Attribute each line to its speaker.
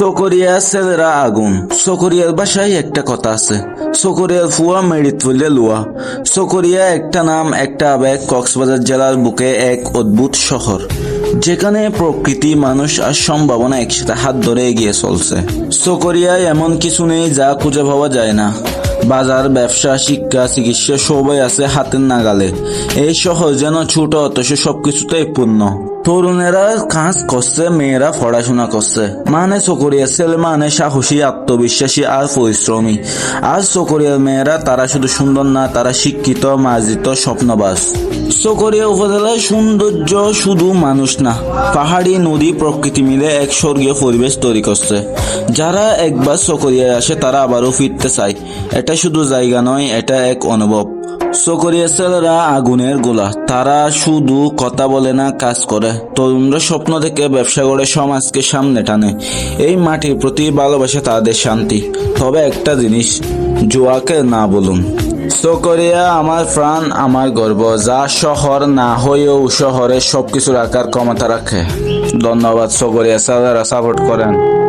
Speaker 1: সকরিয়া ছেলেরা আগুন। সকরিয়ার বাসায় একটা কথা আছে। সকরিয়ার ফুয়া মেরিত ফুলে লুয়া। সকরিয়া একটা নাম, একটা আবেগ কক্সবাজার জেলার বুকে এক অদ্ভুত শহর, যেখানে প্রকৃতি, মানুষ আর সম্ভাবনা একসাথে হাত ধরে এগিয়ে চলছে। সকরিয়ায় এমন কিছু নেই যা খুঁজে পাওয়া যায় না। বাজার, ব্যবসা, শিক্ষা, চিকিৎসা সবাই আছে হাতের নাগালে। এই শহর যেন ছোট, অথচ সবকিছুতেই পূর্ণ। তরুণেরা কাজ করছে, মেয়েরা পড়াশোনা করছে। মানে চকরিয়া ছেলে মানে সাহসী, আত্মবিশ্বাসী আর পরিশ্রমী। আর চকরিয়ার মেয়েরা তারা শুধু সুন্দর না, তারা শিক্ষিত, মার্জিত স্বপ্নবাস চকরিয়া উপজেলার সৌন্দর্য শুধু মানুষ না, পাহাড়ি, নদী, প্রকৃতি মিলে এক স্বর্গীয় পরিবেশ তৈরি করছে। যারা একবার চকরিয়ায় আসে, তারা আবারও ফিরতে চায়। এটা শুধু জায়গা নয়, এটা এক অনুভব। চকরিয়া ছেলেরা আগুনের গোলা। তারা শুধু কথা বলে না, কাজ করে। তরুণরা স্বপ্ন থেকে ব্যবসা করে, সমাজকে সামনে টানে। এই মাটির প্রতি ভালোবাসে, তাদের শান্তি। তবে একটা জিনিস, জোয়াকে না বলুন। চকরিয়া আমার প্রাণ, আমার গর্ব। যা শহর না হয়েও শহরে সবকিছুর আকার, ক্ষমতা রাখে। ধন্যবাদ সকরিয়া স্যারেরা সাপোর্ট করেন।